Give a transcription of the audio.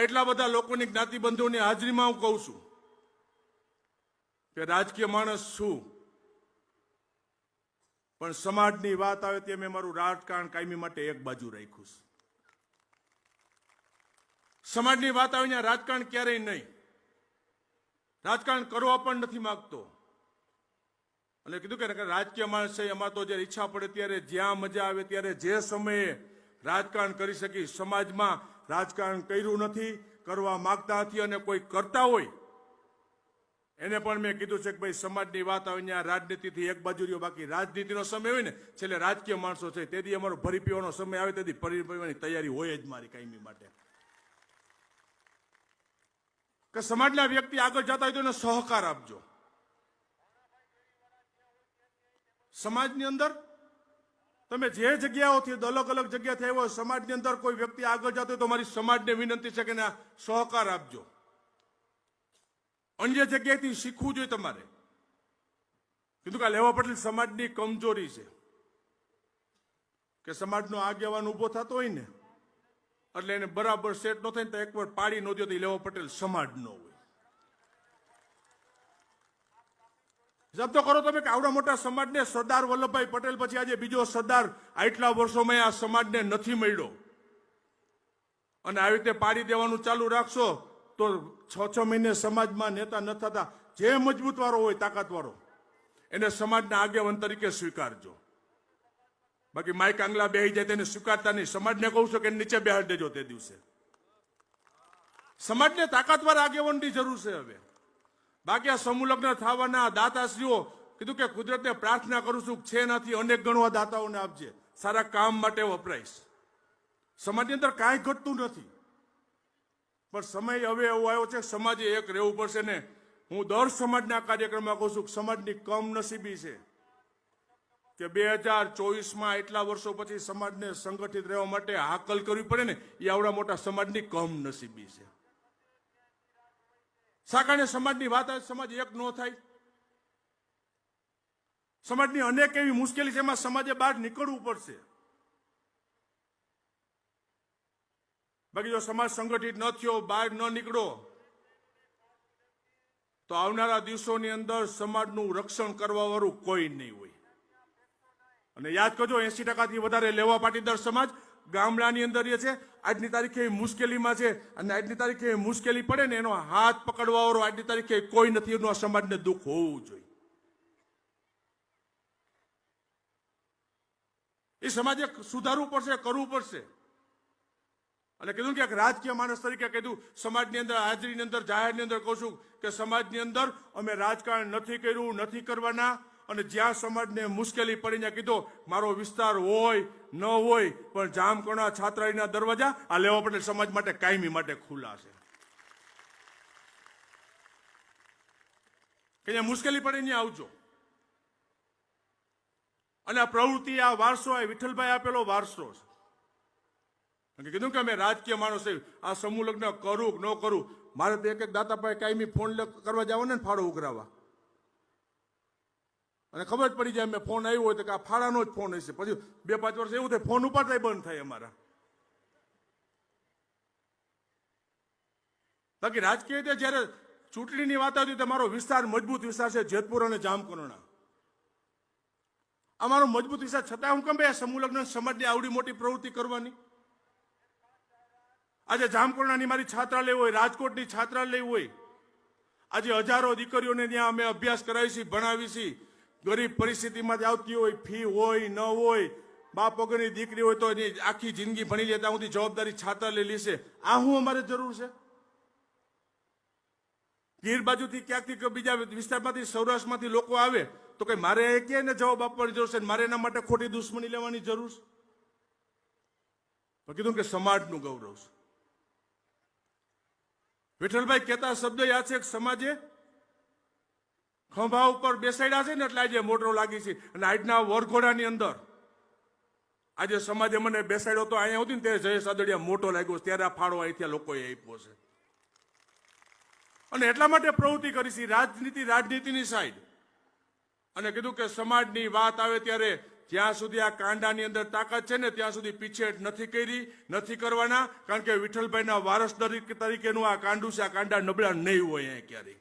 એટલા બધા લોકોની જ્ઞાતિબંધોની હાજરીમાં હું કહું છું કે રાજકીય માણસ છું. પણ સમાજની વાત આવે તે મેં મારું રાજકારણ કાયમી માટે એક બાજુ રાખ્યું છે. સમાજની વાત આવે ત્યાં રાજકારણ ક્યારેય નહીં. રાજકારણ કરવા પણ નથી માગતો. અને કીધું કે રાજકીય માણસ છે એમાં તો જ્યારે ઈચ્છા પડે ત્યારે જ્યાં મજા આવે ત્યારે જે સમયે રાજકારણ કરી શકી. સમાજમાં રાજકારણ કર્યું નથી, કરવા માંગતા નથી અને કોઈ કરતા હોય. એને પણ મેં કીધું છે કે ભાઈ, સમાજની વાત આવે ત્યાં રાજનીતિથી એક બાજુ રહ્યો, બાકી રાજનીતિનો સમય હોય ને, છેલ્લે રાજકીય માણસો છે, તેથી અમારો ભરી પીવાનો સમય આવે, તેથી ભરી પીવાની તૈયારી હોય જ મારી કાયમી માટે. કે સમાજના વ્યક્તિ આગળ જતા હોય તો એને સહકાર આપજો. સમાજની અંદર તમે જે જગ્યાઓથી અલગ અલગ જગ્યાથી આવ્યો સમાજની અંદર કોઈ વ્યક્તિ આગળ જતો તો મારી સમાજને વિનંતી છે કે સહકાર આપજો. અન્ય જગ્યાએથી શીખવું જોઈએ તમારે. કીધું કે લેવા પટેલ સમાજની કમજોરી છે. કે સમાજનો આગેવાન ઊભો થતો હોય ને, એટલે એને બરાબર સેટ ન થાય ને તો એકવાર પાડી ન દો તો લેવા પટેલ સમાજ ન હોય. હિસાબ કરો તમે કે આવડા મોટા સમાજને સરદાર વલ્લભભાઈ પટેલ પછી આજે બીજો સરદાર આટલા વર્ષોમાં આ સમાજને નથી મળ્યો. અને આવી રીતે પાડી દેવાનું ચાલુ રાખશો તો છ છ મહિને સમાજમાં નેતા ન થતા. જે મજબૂત વાળો હોય તાકાત વાળો એને સમાજના આગેવાન તરીકે સ્વીકારજો. બાકી માઇક આંગલા બેહી જાય તેને સ્વીકારતા નહીં. સમાજને કહું છું કે નીચે બેહાડી દેજો તે દિવસે. સમાજને તાકાતવાર આગેવાનની જરૂર છે હવે. બાકી આ સમૂહલગ્ન થવાના દાતાશ્રીઓ કીધું કે કુદરતને પ્રાર્થના કરું છું છે નથી, અનેક ગણવા દાતાઓને આપજે. સારા કામ માટે વપરાઈશ. સમાજની અંદર કાંઈ ઘટતું નથી. પણ સમય હવે એવો આવ્યો છે સમાજે એક રહેવું પડશે ને હું દર સમાજના કાર્યક્રમમાં કહું છું સમાજની કમનસીબી છે કે બે હજાર ચોવીસમાં એટલા વર્ષો પછી સમાજને સંગઠિત રહેવા માટે હાકલ કરવી પડે ને, એ આવડા મોટા સમાજની કમનસીબી છે. સાકાને સમાજની વાત આવે, સમાજ એક ન થાય. સમાજની અનેક એવી મુશ્કેલી છે, એમાં સમાજે બહાર નીકળવું પડશે. બાકી જો સમાજ સંગઠિત ન થયો, બહાર ન નીકળો, તો આવનારા દિવસોની અંદર સમાજનું રક્ષણ કરવા વાળું કોઈ નહીં હોય. અને યાદ કરજો એસી ટકાથી વધારે લેવા પાટીદાર સમાજ ગામડાની અંદર એ છે, આજની તારીખે એ મુશ્કેલીમાં છે અને આજની તારીખે મુશ્કેલી પડે ને એનો હાથ પકડવા વાળો આજની તારીખે કોઈ નથી. એનું આ સમાજને દુઃખ હોવું જોઈએ. એ સમાજે સુધારવું પડશે, કરવું પડશે. અને કીધું કે રાજકીય માણસ તરીકે કીધું, સમાજની અંદર, હાજરીની અંદર, જાહેરની અંદર કહું છું કે સમાજની અંદર અમે રાજકારણ નથી કર્યું, નથી કરવાના. અને જ્યાં સમાજને મુશ્કેલી પડીને કીધું, મારો વિસ્તાર હોય, ન હોય, પણ જામકણા છાત્રાલયના દરવાજા, આ લેવા પટેલ સમાજ માટે કાયમી માટે ખુલ્લા છે. કે મુશ્કેલી પડે ત્યાં આવજો. અને આ પ્રવૃત્તિ, આ વારસો, આ વિઠ્ઠલભાઈ આપેલો વારસો છે. કીધું કે અમે રાજકીય માણસ આ સમૂહ લગ્ન કરું ન કરું, મારે તો એક એક દાતાભાઈ કાયમી ફોન કરવા જવાને ને ફાળો ઉઘરાવા અને ખબર પડી જાય, મેં ફોન આવ્યો હોય તો કે આ ફાળાનો જ ફોન હશે. પછી બે પાંચ વર્ષ એવું થાય ફોન ઉપાડતા બંધ થાય અમારા. બાકી રાજકીય રીતે જ્યારે ચૂંટણીની વાત આવતી તો મારો વિસ્તાર મજબૂત વિસ્તાર છે, જેતપુર અને જામકરોણા અમારો મજબૂત વિસ્તાર છતાં હું કેમ ભાઈ સમૂહ લગ્ન સમાજની આવડી મોટી પ્રવૃત્તિ કરવાની? આજે જામકરોણાની મારી છાત્રાલય હોય, રાજકોટની છાત્રાલય હોય. આજે હજારો દીકરીઓને ત્યાં અમે અભ્યાસ કરાવી છીએ, ભણાવી છીએ. ગરીબ પરિસ્થિતિમાંથી આવતી હોય, ફી હોય, ન હોય, બાપ વગરની દીકરી હોય તો એની આખી જિંદગી ભણી લે, ત્યાં સુધી જવાબદારી છાત્રાલય લેશે. આ હું અમારે જરૂર છે? ગીર બાજુથી ક્યાંકથી કે બીજા વિસ્તારમાંથી, સૌરાષ્ટ્રમાંથી લોકો આવે, તો કઈ મારે એ કે જવાબ આપવાની જરૂર છે મારે એના માટે ખોટી દુશ્મની લેવાની જરૂર છે? કીધું કે સમાજનું ગૌરવ છે. વિઠ્ઠલભાઈ કહેતા શબ્દ યાદ છે સમાજે ખંભા ઉપર બેસાડ્યા છે ને એટલે આજે મોટરો લાગી છે. અને આજના વરઘોડાની અંદર આજે સમાજે મને બેસાડ્યો તો અહીંયા હતી ને ત્યારે જયેશ આદડિયા મોટો લાગ્યો. ત્યારે આ ફાળો અહીંથી લોકોએ આપ્યો છે. અને એટલા માટે પ્રવૃત્તિ કરી છે, રાજનીતિ, રાજનીતિની સાઈડ અને કીધું કે સમાજની વાત આવે ત્યારે જ્યાં સુધી આ કાંડાની અંદર તાકાત છે ને ત્યાં સુધી પીછેટ નથી કરી, નથી કરવાના. કારણ કે વિઠ્ઠલભાઈના વારસ તરીકે તરીકેનું આ કાંડું છે, આ કાંડા નબળા નહીં હોય અહીંયા ક્યારેય.